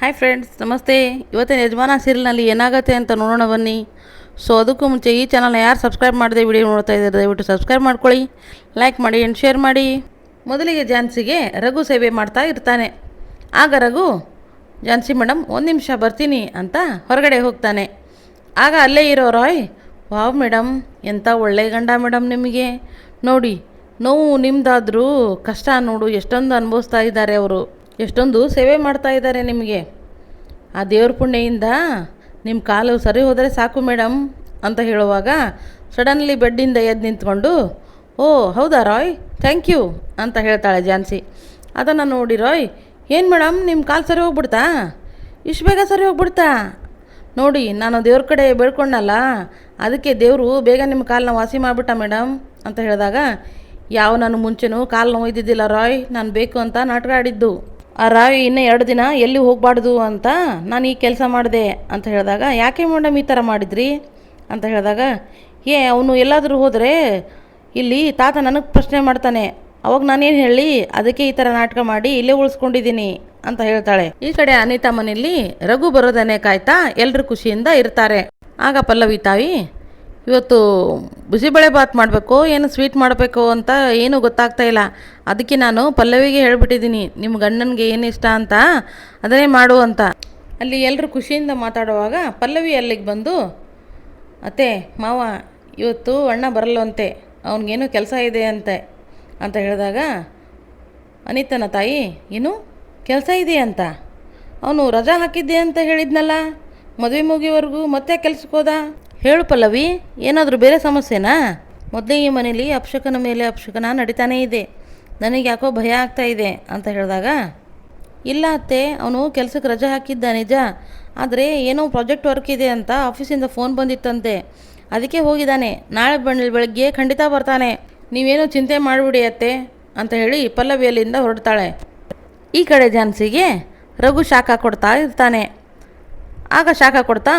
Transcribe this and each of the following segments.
Hi friends ನಮಸ್ತೆ. ಇವತ್ತಿನ ಯಜಮಾನ ಸೀರಿಯಲ್ನಲ್ಲಿ ಏನಾಗುತ್ತೆ ಅಂತ ನೋಡೋಣ ಬನ್ನಿ. ಸೊ ಅದಕ್ಕೂ ಮುಂಚೆ ಈ ಚಾನಲ್ನ ಯಾರು ಸಬ್ಸ್ಕ್ರೈಬ್ ಮಾಡಿದೆ ವಿಡಿಯೋ ನೋಡ್ತಾ ಇದ್ದಾರೆ, ದಯವಿಟ್ಟು ಸಬ್ಸ್ಕ್ರೈಬ್ ಮಾಡ್ಕೊಳ್ಳಿ ಲೈಕ್ ಮಾಡಿ ಆ್ಯಂಡ್ ಶೇರ್ ಮಾಡಿ. ಮೊದಲಿಗೆ ಜಾನ್ಸಿಗೆ ರಘು ಸೇವೆ ಮಾಡ್ತಾ ಇರ್ತಾನೆ. ಆಗ ರಘು ಜಾನ್ಸಿ ಮೇಡಮ್ ಒಂದು ನಿಮಿಷ ಬರ್ತೀನಿ ಅಂತ ಹೊರಗಡೆ ಹೋಗ್ತಾನೆ. ಆಗ ಅಲ್ಲೇ ಇರೋ ರಾಯ್, ವಾವ್ ಮೇಡಮ್ ಎಂಥ ಒಳ್ಳೆ ಗಂಡ ಮೇಡಮ್ ನಿಮಗೆ. ನೋಡಿ, ನೋವು ನಿಮ್ಮದಾದರೂ ಕಷ್ಟ ನೋಡು, ಎಷ್ಟೊಂದು ಅನುಭವಿಸ್ತಾ ಇದ್ದಾರೆ ಅವರು. ಎಷ್ಟೊಂದು ಸೇವೆ ಮಾಡ್ತಾ ಇದ್ದಾರೆ ನಿಮಗೆ. ಆ ದೇವ್ರ ಪುಣ್ಯದಿಂದ ನಿಮ್ಮ ಕಾಲು ಸರಿ ಹೋದರೆ ಸಾಕು ಮೇಡಮ್ ಅಂತ ಹೇಳುವಾಗ ಸಡನ್ಲಿ ಬೆಡ್ಡಿಂದ ಎದ್ದು ನಿಂತ್ಕೊಂಡು, ಓ, ಹೌದಾ ರಾಯ್? ಥ್ಯಾಂಕ್ ಯು ಅಂತ ಹೇಳ್ತಾಳೆ ಜಾನ್ಸಿ ಅದನ್ನು ನೋಡಿ ರಾಯ್, ಏನು ಮೇಡಮ್ ನಿಮ್ಮ ಕಾಲು ಸರಿ ಹೋಗ್ಬಿಡ್ತಾ? ಇಷ್ಟು ಬೇಗ ಸರಿ ಹೋಗ್ಬಿಡ್ತಾ? ನೋಡಿ, ನಾನು ದೇವ್ರ ಕಡೆ ಬೇಡ್ಕೊಂಡಲ್ಲ, ಅದಕ್ಕೆ ದೇವರು ಬೇಗ ನಿಮ್ಮ ಕಾಲನ್ನ ವಾಸಿ ಮಾಡಿಬಿಟ್ಟ ಮೇಡಮ್ ಅಂತ ಹೇಳಿದಾಗ, ಯಾವ ನಾನು ಮುಂಚೆನೂ ಕಾಲು ನೋಯ್ದಿದ್ದಿಲ್ಲ ರಾಯ್, ನಾನು ಬೇಕು ಅಂತ ನಾಟಕ ಆಡಿದ್ದು. ಆ ರಾವಿ ಇನ್ನೂ ಎರಡು ದಿನ ಎಲ್ಲಿ ಹೋಗಬಾರ್ದು ಅಂತ ನಾನು ಈ ಕೆಲಸ ಮಾಡಿದೆ ಅಂತ ಹೇಳಿದಾಗ, ಯಾಕೆ ಮೇಡಮ್ ಈ ಥರ ಮಾಡಿದ್ರಿ? ಅಂತ ಹೇಳಿದಾಗ ಏ ಅವನು ಎಲ್ಲಾದರೂ ಹೋದರೆ ಇಲ್ಲಿ ತಾತ ನನಗೆ ಪ್ರಶ್ನೆ ಮಾಡ್ತಾನೆ. ಅವಾಗ ನಾನೇನು ಹೇಳಿ, ಅದಕ್ಕೆ ಈ ಥರ ನಾಟಕ ಮಾಡಿ ಇಲ್ಲೇ ಉಳಿಸ್ಕೊಂಡಿದ್ದೀನಿ, ಅಂತ ಹೇಳ್ತಾಳೆ. ಈ ಕಡೆ ಅನಿತಾ ಮನೆಯಲ್ಲಿ ರಘು ಬರೋದನ್ನೇ ಕಾಯ್ತಾ ಎಲ್ಲರೂ ಖುಷಿಯಿಂದ ಇರ್ತಾರೆ. ಆಗ ಪಲ್ಲವಿ ತಾಯಿ ಇವತ್ತು ಬಿಸಿಬೇಳೆ ಬಾತ್ ಮಾಡಬೇಕು, ಏನು ಸ್ವೀಟ್ ಮಾಡಬೇಕು ಅಂತ ಏನೂ ಗೊತ್ತಾಗ್ತಾ ಇಲ್ಲ. ಅದಕ್ಕೆ ನಾನು ಪಲ್ಲವಿಗೆ ಹೇಳ್ಬಿಟ್ಟಿದ್ದೀನಿ, ನಿಮ್ಮ ಗಂಡನಿಗೆ ಏನು ಇಷ್ಟ ಅಂತ. ಅದನ್ನೇ ಮಾಡು ಅಂತ. ಅಲ್ಲಿ ಎಲ್ಲರೂ ಖುಷಿಯಿಂದ ಮಾತಾಡುವಾಗ ಪಲ್ಲವಿ ಅಲ್ಲಿಗೆ ಬಂದು, ಅತ್ತೆ, ಮಾವ, ಇವತ್ತು ಅಣ್ಣ ಬರಲ್ಲವಂತೆ ಅವನಿಗೇನು ಕೆಲಸ ಇದೆ ಅಂತೆ. ಅಂತ ಹೇಳಿದಾಗ, ಅನಿತನ ತಾಯಿ, ಏನು ಕೆಲಸ ಇದೆ ಅಂತ? ಅವನು ರಜಾ ಹಾಕಿದ್ದೆ ಅಂತ ಹೇಳಿದ್ನಲ್ಲ? ಮದುವೆ ಮುಗಿವರೆಗೂ ಮತ್ತೆ ಕೆಲ್ಸಕ್ಕೆ ಹೋದ ಹೇಳು ಪಲ್ಲವಿ, ಏನಾದರೂ ಬೇರೆ ಸಮಸ್ಯೆನಾ? ಮೊದಲೇ ಈ ಮನೇಲಿ ಅಪ್ಷಕನ ಮೇಲೆ ಅಪ್ಶಕನ ನಡೀತಾನೇ ಇದೆ. ನನಗೆ ಯಾಕೋ ಭಯ ಆಗ್ತಾ ಇದೆ ಅಂತ ಹೇಳಿದಾಗ, ಇಲ್ಲ ಅತ್ತೆ, ಅವನು ಕೆಲಸಕ್ಕೆ ರಜೆ ಹಾಕಿದ್ದ ನಿಜ. ಆದರೆ ಏನೋ ಪ್ರಾಜೆಕ್ಟ್ ವರ್ಕ್ ಇದೆ ಅಂತ ಆಫೀಸಿಂದ ಫೋನ್ ಬಂದಿತ್ತಂತೆ. ಅದಕ್ಕೆ ಹೋಗಿದ್ದಾನೆ. ನಾಳೆ ಬೆಳ, ಬೆಳಗ್ಗೆ ಖಂಡಿತ ಬರ್ತಾನೆ. ನೀವೇನು ಚಿಂತೆ ಮಾಡಿಬಿಡಿ ಅತ್ತೆ, ಅಂತ ಹೇಳಿ ಪಲ್ಲವಿಯಲ್ಲಿಂದ ಹೊರಡ್ತಾಳೆ. ಈ ಕಡೆ ಜಾನ್ಸಿಗೆ ರಘು ಶಾಖ ಕೊಡ್ತಾ ಇರ್ತಾನೆ. ಆಗ ಶಾಖ ಕೊಡ್ತಾ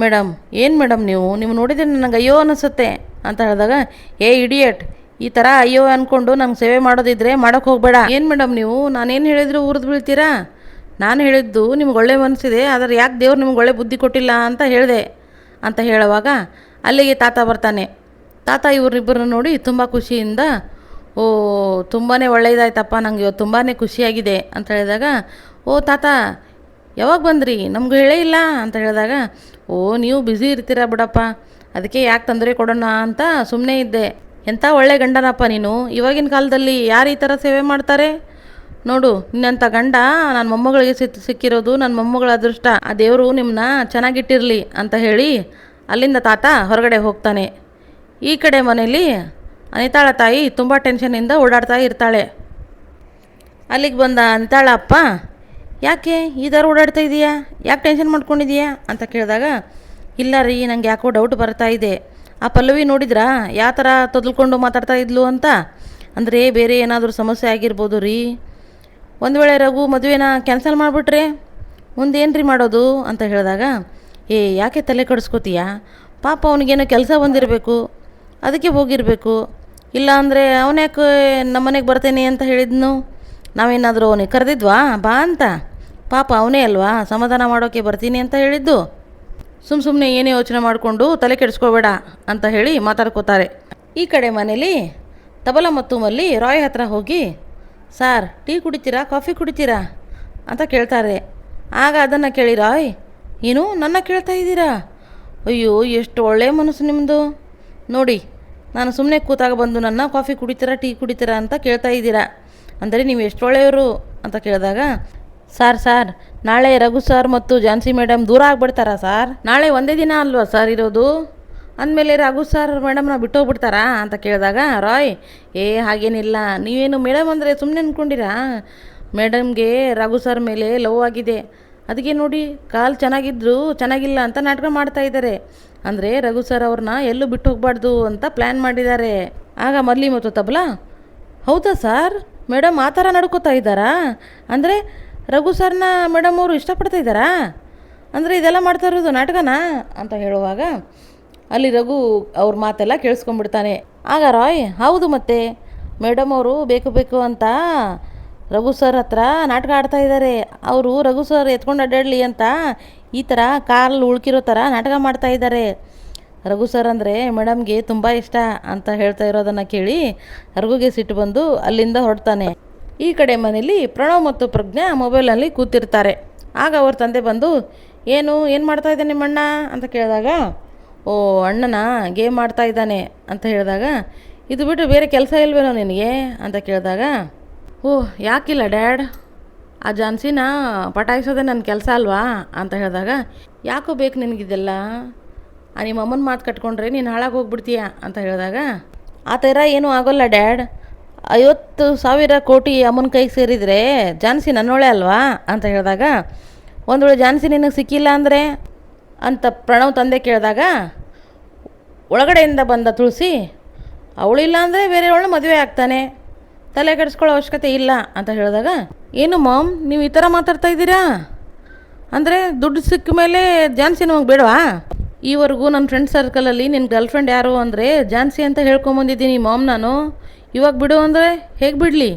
ಮೇಡಮ್, ಏನು ಮೇಡಮ್ ನೀವು? ನೀವು ನೋಡಿದ್ರೆ ನನಗೆ ಅಯ್ಯೋ ಅನಿಸುತ್ತೆ ಅಂತ ಹೇಳಿದಾಗ, ಏ ಇಡಿಯಟ್ ಈ ಥರ ಅಯ್ಯೋ ಅಂದ್ಕೊಂಡು ನಮ್ಗೆ ಸೇವೆ ಮಾಡೋದಿದ್ರೆ ಮಾಡೋಕ್ಕೆ ಹೋಗಬೇಡ. ಏನು ಮೇಡಮ್ ನೀವು? ನಾನೇನು ಹೇಳಿದ್ರು ಉರಿದು ಬೀಳ್ತೀರಾ? ನಾನು ಹೇಳಿದ್ದು ನಿಮ್ಗೆ ಒಳ್ಳೆ ಮನಸ್ಸಿದೆ ಆದರೆ ಯಾಕೆ ದೇವ್ರು ನಿಮ್ಗೆ ಒಳ್ಳೆ ಬುದ್ಧಿ ಕೊಟ್ಟಿಲ್ಲ ಅಂತ ಹೇಳಿದೆ ಅಂತ ಹೇಳುವಾಗ ಅಲ್ಲಿಗೆ ತಾತ ಬರ್ತಾನೆ. ತಾತ ಇವ್ರಿಬ್ಬರನ್ನ ನೋಡಿ ತುಂಬ ಖುಷಿಯಿಂದ, ಓ ತುಂಬಾ ಒಳ್ಳೆಯದಾಯ್ತಪ್ಪ ನಂಗೆ ಇವತ್ತು ತುಂಬಾ ಖುಷಿಯಾಗಿದೆ ಅಂತ ಹೇಳಿದಾಗ, ಓ, ತಾತ ಯಾವಾಗ ಬಂದ್ರಿ? ನಮ್ಗೆ ಹೇಳೇ ಇಲ್ಲ ಅಂತ ಹೇಳಿದಾಗ, ಓ, ನೀವು ಬ್ಯುಸಿ ಇರ್ತೀರ ಬಿಡಪ್ಪ, ಅದಕ್ಕೆ ಯಾಕೆ ತೊಂದರೆ ಕೊಡೋಣ ಅಂತ ಸುಮ್ಮನೆ ಇದ್ದೆ. ಎಂಥ ಒಳ್ಳೆ ಗಂಡನಪ್ಪ ನೀನು, ಇವಾಗಿನ ಕಾಲದಲ್ಲಿ ಯಾರು ಈ ಥರ ಸೇವೆ ಮಾಡ್ತಾರೆ? ನೋಡು, ನಿನ್ನಂಥ ಗಂಡ ನನ್ನ ಮೊಮ್ಮಗಳಿಗೆ ಸಿಕ್ ಸಿಕ್ಕಿರೋದು ನನ್ನ ಮೊಮ್ಮಗಳ ಅದೃಷ್ಟ, ಆ ದೇವರು ನಿಮ್ಮನ್ನ ಚೆನ್ನಾಗಿಟ್ಟಿರಲಿ ಅಂತ ಹೇಳಿ ಅಲ್ಲಿಂದ ತಾತ ಹೊರಗಡೆ ಹೋಗ್ತಾನೆ. ಈ ಕಡೆ ಮನೇಲಿ ಅನಿತಾಳ ತಾಯಿ ತುಂಬ ಟೆನ್ಷನಿಂದ ಓಡಾಡ್ತಾ ಇರ್ತಾಳೆ. ಅಲ್ಲಿಗೆ ಬಂದ ಅಂತಾಳ ಅಪ್ಪ ಯಾಕೆ ಈ ಓಡಾಡ್ತಾ ಇದೆಯಾ? ಯಾಕೆ ಟೆನ್ಷನ್ ಮಾಡ್ಕೊಂಡಿದೀಯಾ? ಅಂತ ಕೇಳಿದಾಗ, ಇಲ್ಲ ರೀ, ನಂಗೆ ಯಾಕೋ ಡೌಟ್ ಬರ್ತಾ ಇದೆ. ಆ ಪಲ್ಲವಿ ನೋಡಿದ್ರಾ? ಯಾವ ಥರ ತೊದಲ್ಕೊಂಡು ಮಾತಾಡ್ತಾ ಇದ್ಲು ಅಂತ? ಅಂದರೆ ಬೇರೆ ಏನಾದರೂ ಸಮಸ್ಯೆ ಆಗಿರ್ಬೋದು ರೀ. ಒಂದು ವೇಳೆ ರಘು ಮದುವೆನ ಕ್ಯಾನ್ಸಲ್ ಮಾಡಿಬಿಟ್ರೆ ಮುಂದೇನು ರೀ ಮಾಡೋದು? ಅಂತ ಹೇಳಿದಾಗ, ಏ, ಯಾಕೆ ತಲೆ ಕಡಿಸ್ಕೋತೀಯಾ? ಪಾಪ ಅವನಿಗೇನೋ ಕೆಲಸ ಬಂದಿರಬೇಕು. ಅದಕ್ಕೆ ಹೋಗಿರಬೇಕು. ಇಲ್ಲ ಅಂದರೆ ಅವನ್ಯಾಕೆ ನಮ್ಮನೆಗೆ ಬರ್ತೇನೆ ಅಂತ ಹೇಳಿದ್ನು? ನಾವೇನಾದರೂ ಅವನಿಗೆ ಕರೆದಿದ್ವಾ? ಬಾ ಅಂತ. ಪಾಪ ಅವನೇ ಅಲ್ವಾ? ಸಮಾಧಾನ ಮಾಡೋಕ್ಕೆ ಬರ್ತೀನಿ ಅಂತ ಹೇಳಿದ್ದು? ಸುಮ್ಮ ಸುಮ್ಮನೆ ಏನೇ ಯೋಚನೆ ಮಾಡಿಕೊಂಡು ತಲೆ ಕೆಡಿಸ್ಕೋಬೇಡ ಅಂತ ಹೇಳಿ ಮಾತಾಡ್ಕೋತಾರೆ. ಈ ಕಡೆ ಮನೇಲಿ ತಬಲ ಮತ್ತು ಮಲ್ಲಿ ರಾಯ್ ಹತ್ರ ಹೋಗಿ, ಸಾರ್, ಟೀ ಕುಡಿತೀರಾ, ಕಾಫಿ ಕುಡಿತೀರಾ? ಅಂತ ಕೇಳ್ತಾರೆ. ಆಗ ಅದನ್ನು ಕೇಳಿ ರಾಯ್, ಏನು, ನನ್ನ ಕೇಳ್ತಾ ಇದ್ದೀರಾ? ಅಯ್ಯೋ, ಎಷ್ಟು ಒಳ್ಳೆಯ ಮನಸ್ಸು ನಿಮ್ಮದು ನೋಡಿ, ನಾನು ಸುಮ್ಮನೆ ಕೂತಾಗ ಬಂದು ನನ್ನ ಕಾಫಿ ಕುಡಿತೀರಾ, ಟೀ ಕುಡಿತೀರಾ ಅಂತ ಕೇಳ್ತಾ ಇದ್ದೀರಾ. ಅಂದರೆ ನೀವು ಎಷ್ಟು ಒಳ್ಳೆಯವರು? ಅಂತ ಕೇಳಿದಾಗ ಸಾರ್ ಸಾರ್, ನಾಳೆ ರಘು ಸರ್ ಮತ್ತು ಜಾನ್ಸಿ ಮೇಡಮ್ ದೂರ ಆಗ್ಬಿಡ್ತಾರಾ ಸರ್? ನಾಳೆ ಒಂದೇ ದಿನ ಅಲ್ವಾ ಸರ್ ಇರೋದು? ಅಂದಮೇಲೆ ರಘು ಸರ್ ಮೇಡಮ್ನ ಬಿಟ್ಟೋಗ್ಬಿಡ್ತಾರಾ ಅಂತ ಕೇಳಿದಾಗ, ರಾಯ್, ಏ, ಹಾಗೇನಿಲ್ಲ, ನೀವೇನು ಮೇಡಮ್ ಅಂದರೆ ಸುಮ್ಮನೆ ಅಂದ್ಕೊಂಡಿರಾ ಮೇಡಮ್ಗೆ ರಘು ಸರ್ ಮೇಲೆ ಲವ್ ಆಗಿದೆ. ಅದಕ್ಕೆ ನೋಡಿ, ಕಾಲು ಚೆನ್ನಾಗಿದ್ರು ಚೆನ್ನಾಗಿಲ್ಲ ಅಂತ ನಾಟಕ ಮಾಡ್ತಾ ಇದ್ದಾರೆ ಅಂದರೆ ರಘು ಸರ್ ಅವ್ರನ್ನ ಎಲ್ಲೂ ಬಿಟ್ಟು ಹೋಗಬಾರ್ದು ಅಂತ ಪ್ಲ್ಯಾನ್ ಮಾಡಿದ್ದಾರೆ ಆಗ ಮರ್ಲಿ ಮತ್ತು ತಬಲಾ, ಹೌದಾ ಸರ್? ಮೇಡಮ್ ಆ ಥರ ನಡ್ಕೋತಾ ಇದ್ದಾರಾ? ಅಂದರೆ ರಘು ಸರ್ನ ಮೇಡಮ್ ಅವರು ಇಷ್ಟಪಡ್ತಾ ಇದ್ದಾರಾ? ಅಂದರೆ ಇದೆಲ್ಲ ಮಾಡ್ತಾ ಇರೋದು ನಾಟಕನಾ? ಅಂತ ಹೇಳುವಾಗ, ಅಲ್ಲಿ ರಘು ಅವ್ರ ಮಾತೆಲ್ಲ ಕೇಳಿಸ್ಕೊಂಡ್ಬಿಡ್ತಾನೆ. ಆಗ ರಾಯ್, ಹೌದು ಮತ್ತೆ ಮೇಡಮ್ ಅವರು ಬೇಕು ಬೇಕು ಅಂತ ರಘು ಸರ್ ಹತ್ರ ನಾಟಕ ಆಡ್ತಾ ಇದ್ದಾರೆ ಅವರು ರಘು ಸರ್ ಎತ್ಕೊಂಡು ಅಡ್ಡಾಡಲಿ ಅಂತ ಈ ಥರ ಕಾಲ್ ಉಳ್ಕಿರೋ ಥರ ನಾಟಕ ಮಾಡ್ತಾ ಇದ್ದಾರೆ ರಘು ಸರ್ ಅಂದರೆ ಮೇಡಮ್ಗೆ ತುಂಬ ಇಷ್ಟ ಅಂತ ಹೇಳ್ತಾ ಇರೋದನ್ನು ಕೇಳಿ ರಘುಗೆ ಸಿಟ್ಟು ಬಂದು ಅಲ್ಲಿಂದ ಹೊರಡ್ತಾನೆ. ಈ ಕಡೆ ಮನೇಲಿ ಪ್ರಣವ್ ಮತ್ತು ಪ್ರಜ್ಞಾ ಮೊಬೈಲಲ್ಲಿ ಕೂತಿರ್ತಾರೆ. ಆಗ ಅವ್ರ ತಂದೆ ಬಂದು, ಏನು ಏನು ಮಾಡ್ತಾ ಇದ್ದಾನೆ ನಿಮ್ಮಣ್ಣ? ಅಂತ ಕೇಳಿದಾಗ, ಓ, ಅಣ್ಣನ, ಗೇಮ್ ಮಾಡ್ತಾ ಇದ್ದಾನೆ. ಅಂತ ಹೇಳಿದಾಗ, ಇದು ಬಿಟ್ಟು ಬೇರೆ ಕೆಲಸ ಇಲ್ವೇನೋ ನಿನಗೆ? ಅಂತ ಕೇಳಿದಾಗ ಓಹ್ ಯಾಕಿಲ್ಲ ಡ್ಯಾಡ್? ಆ ಜಾನ್ಸಿನ ಪಟಾಯಿಸೋದೆ ನನ್ನ ಕೆಲಸ ಅಲ್ವಾ? ಅಂತ ಹೇಳಿದಾಗ, ಯಾಕೋ ಬೇಕು ನಿನಗಿದೆಲ್ಲ? ಆ ನಿಮ್ಮ ಅಮ್ಮನ ಮಾತು ಕಟ್ಕೊಂಡ್ರೆ ನೀನು ಹಾಳಾಗಿ ಹೋಗ್ಬಿಡ್ತೀಯ? ಅಂತ ಹೇಳಿದಾಗ, ಆ ಥರ ಏನೂ ಆಗೋಲ್ಲ ಡ್ಯಾಡ್. ಐವತ್ತು ಸಾವಿರ ಕೋಟಿ ಅಮ್ಮನ ಕೈಗೆ ಸೇರಿದರೆ ಜಾನ್ಸಿ ನನ್ನೊಳೆ ಅಲ್ವಾ? ಅಂತ ಹೇಳಿದಾಗ ಒಂದು ವೇಳೆ ಜಾನ್ಸಿ ನಿನಗೆ ಸಿಕ್ಕಿಲ್ಲ ಅಂದರೆ? ಅಂತ ಪ್ರಣವ್ ತಂದೆ ಕೇಳಿದಾಗ, ಒಳಗಡೆಯಿಂದ ಬಂದ ತುಳಸಿ ಅವಳಿಲ್ಲ ಅಂದರೆ ಬೇರೆ ಅವಳು ಮದುವೆ ಆಗ್ತಾನೆ. ತಲೆ ಕೆಡಿಸ್ಕೊಳ್ಳೋ ಅವಶ್ಯಕತೆ ಇಲ್ಲ. ಅಂತ ಹೇಳಿದಾಗ, ಏನು ಮಾಮ್, ನೀವು ಈ ಥರ ಮಾತಾಡ್ತಾ ಇದ್ದೀರಾ? ಅಂದರೆ ದುಡ್ಡು ಸಿಕ್ಕ ಮೇಲೆ ಜಾನ್ಸಿ ನಮಗೆ ಬೇಡವಾ? ಈವರೆಗೂ ನನ್ನ ಫ್ರೆಂಡ್ ಸರ್ಕಲಲ್ಲಿ ನಿನ್ನ ಗರ್ಲ್ ಫ್ರೆಂಡ್ ಯಾರು ಅಂದರೆ ಜಾನ್ಸಿ ಅಂತ ಹೇಳ್ಕೊಂಬಂದಿದ್ದೀನಿ ಮಾಮ್ ನಾನು. ಇವಾಗ ಬಿಡು ಅಂದರೆ ಹೇಗೆ ಬಿಡಲಿ?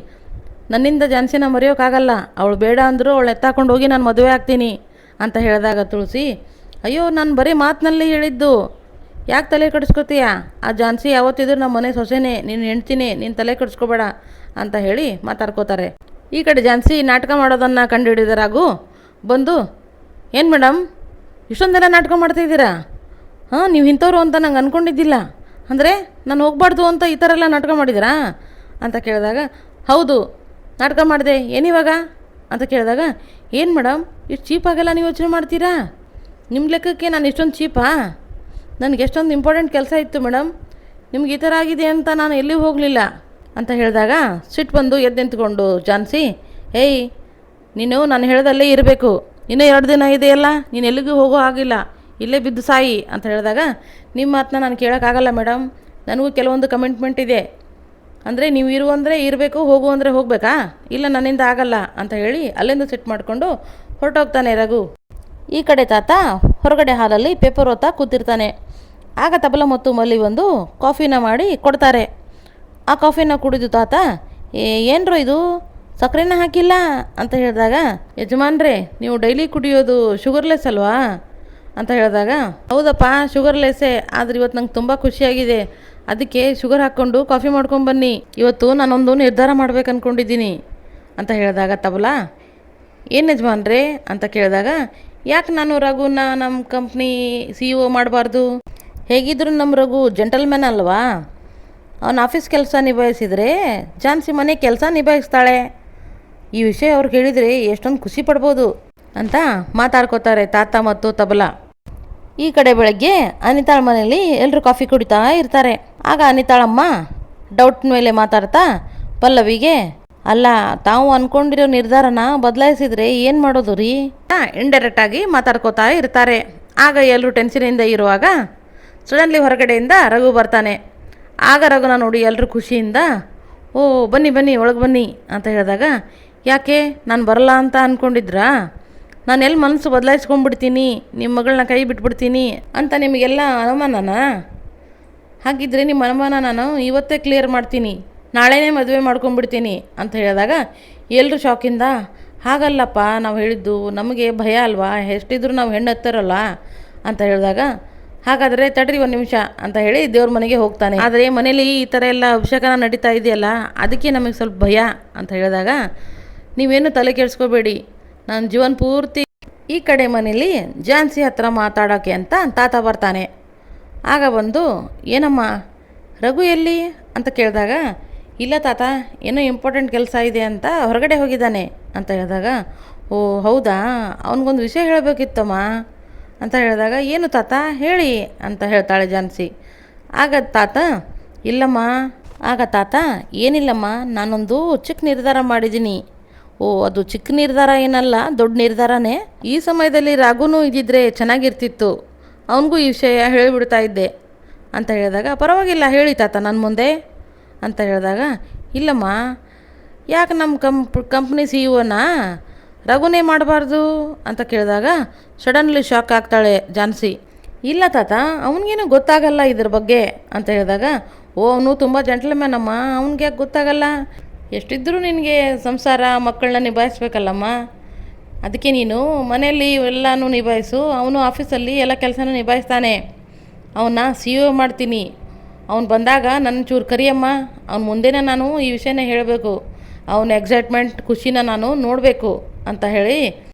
ನನ್ನಿಂದ ಜಾನ್ಸಿನ ಮರೆಯೋಕ್ಕಾಗಲ್ಲ ಅವಳು ಬೇಡ ಅಂದರೂ ಅವಳು ಎತ್ತಾಕೊಂಡು ಹೋಗಿ ನಾನು ಮದುವೆ ಆಗ್ತೀನಿ ಅಂತ ಹೇಳಿದಾಗ ತುಳಸಿ, ಅಯ್ಯೋ, ನಾನು ಬರೀ ಮಾತಿನಲ್ಲಿ ಹೇಳಿದ್ದು. ಯಾಕೆ ತಲೆ ಕೆಡಿಸ್ಕೊತೀಯ? ಆ ಜಾನ್ಸಿ ಯಾವತ್ತಿದ್ರು ನಮ್ಮ ಮನೆ ಸೊಸೆನೇ. ನೀನು ಹೆಣ್ತೀನಿ ನೀನು ತಲೆ ಕೆಡಿಸ್ಕೋಬೇಡ ಅಂತ ಹೇಳಿ ಮಾತಾಡ್ಕೋತಾರೆ. ಈ ಕಡೆ ಜಾನ್ಸಿ ನಾಟಕ ಮಾಡೋದನ್ನು ಕಂಡುಹಿಡಿದರಾಗು ಬಂದು, ಏನು ಮೇಡಮ್ ಇಷ್ಟೊಂದೆಲ್ಲ ನಾಟಕ ಮಾಡ್ತಾಯಿದ್ದೀರಾ ಹಾಂ, ನೀವು ಇಂಥವ್ರು ಅಂತ ನಂಗೆ ಅಂದ್ಕೊಂಡಿದ್ದಿಲ್ಲ ಅಂದರೆ ನಾನು ಹೋಗ್ಬಾರ್ದು ಅಂತ ಈ ಥರ ಎಲ್ಲ ನಾಟಕ ಮಾಡಿದ್ದೀರಾ? ಅಂತ ಕೇಳಿದಾಗ, ಹೌದು, ನಾಟಕ ಮಾಡಿದೆ, ಏನಿವಾಗ? ಅಂತ ಕೇಳಿದಾಗ, ಏನು ಮೇಡಮ್, ಇಷ್ಟು ಚೀಪಾಗೆಲ್ಲ ನೀವು ಯೋಚನೆ ಮಾಡ್ತೀರಾ? ನಿಮ್ಮ ಲೆಕ್ಕಕ್ಕೆ ನಾನು ಇಷ್ಟೊಂದು ಚೀಪಾ ನನಗೆ ಎಷ್ಟೊಂದು ಇಂಪಾರ್ಟೆಂಟ್ ಕೆಲಸ ಇತ್ತು ಮೇಡಮ್. ನಿಮ್ಗೆ ಈ ಥರ ಆಗಿದೆ ಅಂತ ನಾನು ಎಲ್ಲಿಗೂ ಹೋಗಲಿಲ್ಲ ಅಂತ ಹೇಳಿದಾಗ, ಸಿಟ್ಟು ಬಂದು ಎದ್ದು ನಿಂತ್ಕೊಂಡು ಜಾನ್ಸಿ, ಏಯ್, ನೀನು ನಾನು ಹೇಳ್ದಲ್ಲೇ ಇರಬೇಕು. ಇನ್ನೂ ಎರಡು ದಿನ ಇದೆಯಲ್ಲ, ನೀನು ಎಲ್ಲಿಗೂ ಹೋಗೋ ಆಗಿಲ್ಲ ಇಲ್ಲೇ ಬಿದ್ದು ಸಾಯಿ ಅಂತ ಹೇಳಿದಾಗ, ನಿಮ್ಮ ಮಾತನ್ನ ನಾನು ಕೇಳೋಕ್ಕಾಗಲ್ಲ ಮೇಡಮ್ ನನಗೂ ಕೆಲವೊಂದು ಕಮಿಟ್ಮೆಂಟ್ ಇದೆ. ಅಂದರೆ ನೀವು ಇರು ಅಂದರೆ ಇರಬೇಕು, ಹೋಗು ಅಂದರೆ ಹೋಗಬೇಕಾ? ಇಲ್ಲ ನನ್ನಿಂದ ಆಗಲ್ಲ ಅಂತ ಹೇಳಿ ಅಲ್ಲಿಂದ ಸೆಟ್ ಮಾಡಿಕೊಂಡು ಹೊರಟೋಗ್ತಾನೆ ರಘು. ಈ ಕಡೆ ತಾತ ಹೊರಗಡೆ ಹಾಲಲ್ಲಿ ಪೇಪರ್ ಓದ್ತಾ ಕೂತಿರ್ತಾನೆ. ಆಗ ತಬಲ ಮತ್ತು ಮಲ್ಲಿ ಬಂದು ಕಾಫಿನ ಮಾಡಿ ಕೊಡ್ತಾರೆ. ಆ ಕಾಫಿನ ಕುಡಿದು ತಾತ ಏನ್ರೋ ಇದು? ಸಕ್ಕರೆನ ಹಾಕಿಲ್ಲ? ಅಂತ ಹೇಳಿದಾಗ, ಯಜಮಾನ್ರೇ, ನೀವು ಡೈಲಿ ಕುಡಿಯೋದು ಶುಗರ್ಲೆಸ್ ಅಲ್ವಾ? ಅಂತ ಹೇಳಿದಾಗ, ಹೌದಪ್ಪ ಶುಗರ್ಲೆಸ್ಸೇ ಆದರೆ ಇವತ್ತು ನಂಗೆ ತುಂಬ ಖುಷಿಯಾಗಿದೆ. ಅದಕ್ಕೆ ಶುಗರ್ ಹಾಕ್ಕೊಂಡು ಕಾಫಿ ಮಾಡ್ಕೊಂಡು ಬನ್ನಿ. ಇವತ್ತು ನಾನೊಂದು ನಿರ್ಧಾರ ಮಾಡ್ಬೇಕು ಅಂದ್ಕೊಂಡಿದ್ದೀನಿ ಅಂತ ಹೇಳಿದಾಗ, ತಬಲ, ಏನು ಯಜಮಾನ್ರೇ? ಅಂತ ಕೇಳಿದಾಗ, ಯಾಕೆ ನಾನು ರಘುನ ನಮ್ಮ ಕಂಪ್ನಿ ಸಿ ಇ ಒ ಮಾಡಬಾರ್ದು? ಹೇಗಿದ್ರು ನಮ್ಮ ರಘು ಜೆಂಟಲ್ಮ್ಯಾನ್ ಅಲ್ವಾ? ಅವನ ಆಫೀಸ್ ಕೆಲಸ ನಿಭಾಯಿಸಿದರೆ ಜಾನ್ಸಿ ಮನೆ ಕೆಲಸ ನಿಭಾಯಿಸ್ತಾಳೆ. ಈ ವಿಷಯ ಅವ್ರು ಹೇಳಿದರೆ ಎಷ್ಟೊಂದು ಖುಷಿ ಪಡ್ಬೋದು. ಅಂತ ಮಾತಾಡ್ಕೋತಾರೆ ತಾತ ಮತ್ತು ತಬಲ. ಈ ಕಡೆ ಬೆಳಗ್ಗೆ ಅನಿತಾಳ ಮನೆಯಲ್ಲಿ ಎಲ್ಲರೂ ಕಾಫಿ ಕುಡಿತಾ ಇರ್ತಾರೆ. ಆಗ ಅನಿತಾಳಮ್ಮ ಡೌಟ್ ಮೇಲೆ ಮಾತಾಡ್ತಾ, ಪಲ್ಲವಿಗೆ, ಅಲ್ಲ, ತಾವು ಅನ್ಕೊಂಡಿರೋ ನಿರ್ಧಾರನ ಬದಲಾಯಿಸಿದ್ರೆ ಏನು ಮಾಡೋದು ರೀ? ಇಂಡೈರೆಕ್ಟ್ ಆಗಿ ಮಾತಾಡ್ಕೋತಾ ಇರ್ತಾರೆ. ಆಗ ಎಲ್ಲರೂ ಟೆನ್ಷನಿಂದ ಇರುವಾಗ ಸಡನ್ಲಿ ಹೊರಗಡೆಯಿಂದ ರಘು ಬರ್ತಾನೆ. ಆಗ ರಘುನ ನೋಡಿ ಎಲ್ಲರೂ ಖುಷಿಯಿಂದ, ಓ, ಬನ್ನಿ ಬನ್ನಿ, ಒಳಗೆ ಬನ್ನಿ, ಅಂತ ಹೇಳಿದಾಗ, ಯಾಕೆ, ನಾನು ಬರಲ್ಲ ಅಂತ ಅಂದ್ಕೊಂಡಿದ್ರಾ ನಾನು ಎಲ್ಲಿ ಮನಸ್ಸು ಬದಲಾಯಿಸ್ಕೊಂಡ್ಬಿಡ್ತೀನಿ ನಿಮ್ಮ ಮಗಳನ್ನ ಕೈ ಬಿಟ್ಬಿಡ್ತೀನಿ ಅಂತ ನಿಮಗೆಲ್ಲ ಅನುಮಾನನ? ಹಾಗಿದ್ರೆ ನಿಮ್ಮ ಅನುಮಾನ ನಾನು ಇವತ್ತೇ ಕ್ಲಿಯರ್ ಮಾಡ್ತೀನಿ, ನಾಳೆನೇ ಮದುವೆ ಮಾಡ್ಕೊಂಡ್ಬಿಡ್ತೀನಿ ಅಂತ ಹೇಳಿದಾಗ ಎಲ್ಲರೂ ಶಾಕಿಂದ ಹಾಗಲ್ಲಪ್ಪ ನಾವು ಹೇಳಿದ್ದು ನಮಗೆ ಭಯ ಅಲ್ವಾ? ಎಷ್ಟಿದ್ರು ನಾವು ಹೆಣ್ಣು ಹತ್ತಿರಲ್ಲ ಅಂತ ಹೇಳಿದಾಗ, ಹಾಗಾದರೆ ತಡ್ರಿ ಒಂದು ನಿಮಿಷ ಅಂತ ಹೇಳಿ ದೇವ್ರ ಮನೆಗೆ ಹೋಗ್ತಾನೆ. ಆದರೆ ಮನೇಲಿ ಈ ಥರ ಎಲ್ಲ ಅಭಿಷೇಕನ ನಡೀತಾ ಇದೆಯಲ್ಲ, ಅದಕ್ಕೆ ನಮಗೆ ಸ್ವಲ್ಪ ಭಯ ಅಂತ ಹೇಳಿದಾಗ, ನೀವೇನು ತಲೆ ಕೆಡಿಸ್ಕೋಬೇಡಿ ನನ್ನ ಜೀವನ ಪೂರ್ತಿ ಈ ಕಡೆ ಮನೇಲಿ ಝಾನ್ಸಿ ಹತ್ರ ಮಾತಾಡೋಕೆ ಅಂತ ತಾತ ಬರ್ತಾನೆ. ಆಗ ಬಂದು, ಏನಮ್ಮ, ರಘು ಎಲ್ಲಿ? ಅಂತ ಕೇಳಿದಾಗ, ಇಲ್ಲ ತಾತ, ಏನೋ ಇಂಪಾರ್ಟೆಂಟ್ ಕೆಲಸ ಇದೆ ಅಂತ ಹೊರಗಡೆ ಹೋಗಿದ್ದಾನೆ. ಅಂತ ಹೇಳಿದಾಗ, ಓ, ಹೌದಾ? ಅವನಿಗೊಂದು ವಿಷಯ ಹೇಳಬೇಕಿತ್ತಮ್ಮ. ಅಂತ ಹೇಳಿದಾಗ, ಏನು ತಾತ, ಹೇಳಿ ಅಂತ ಹೇಳ್ತಾಳೆ ಜಾನ್ಸಿ. ಆಗ ತಾತ, ಇಲ್ಲಮ್ಮ. ಆಗ ತಾತ, ಏನಿಲ್ಲಮ್ಮ, ನಾನೊಂದು ಚಿಕ್ಕ ನಿರ್ಧಾರ ಮಾಡಿದ್ದೀನಿ. ಓ, ಅದು ಚಿಕ್ಕ ನಿರ್ಧಾರ ಏನಲ್ಲ, ದೊಡ್ಡ ನಿರ್ಧಾರನೇ. ಈ ಸಮಯದಲ್ಲಿ ರಾಘುನೂ ಇದ್ದಿದ್ರೆ ಚೆನ್ನಾಗಿರ್ತಿತ್ತು. ಅವನಿಗೂ ಈ ವಿಷಯ ಹೇಳಿಬಿಡ್ತಾ ಇದ್ದೆ. ಅಂತ ಹೇಳಿದಾಗ, ಪರವಾಗಿಲ್ಲ, ಹೇಳಿ ತಾತ ನನ್ನ ಮುಂದೆ. ಅಂತ ಹೇಳಿದಾಗ, ಇಲ್ಲಮ್ಮ, ಯಾಕೆ ನಮ್ಮ ಕಂಪ್, ಕಂಪ್ನಿ ಸಿ ಒನ? ರಘುನೇ ಮಾಡಬಾರ್ದು? ಅಂತ ಕೇಳಿದಾಗ, ಸಡನ್ಲಿ ಶಾಕ್ ಆಗ್ತಾಳೆ ಜಾನ್ಸಿ. ಇಲ್ಲ ತಾತ, ಅವನಿಗೇನು ಗೊತ್ತಾಗಲ್ಲ ಇದ್ರ ಬಗ್ಗೆ. ಅಂತ ಹೇಳಿದಾಗ, ಓ, ಅವನು ತುಂಬ ಜೆಂಟ್ಲ್ಮ್ಯಾನಮ್ಮ ಅವ್ನಿಗೆ ಯಾಕೆ ಗೊತ್ತಾಗಲ್ಲ? ಎಷ್ಟಿದ್ದರೂ ನಿನಗೆ ಸಂಸಾರ ಮಕ್ಕಳನ್ನ ನಿಭಾಯಿಸ್ಬೇಕಲ್ಲಮ್ಮ? ಅದಕ್ಕೆ ನೀನು ಮನೆಯಲ್ಲಿ ಎಲ್ಲನೂ ನಿಭಾಯಿಸು. ಅವನು ಆಫೀಸಲ್ಲಿ ಎಲ್ಲ ಕೆಲಸನೂ ನಿಭಾಯಿಸ್ತಾನೆ. ಅವನ್ನ ಸಿ ಒ ಮಾಡ್ತೀನಿ. ಅವ್ನು ಬಂದಾಗ ನನ್ನ ಚೂರು ಕರಿಯಮ್ಮ. ಅವ್ನ ಮುಂದೆನೇ ನಾನು ಈ ವಿಷಯನ ಹೇಳಬೇಕು. ಅವನ ಎಕ್ಸೈಟ್ಮೆಂಟ್ ಖುಷಿನ ನಾನು ನೋಡಬೇಕು ಅಂತ ಹೇಳಿ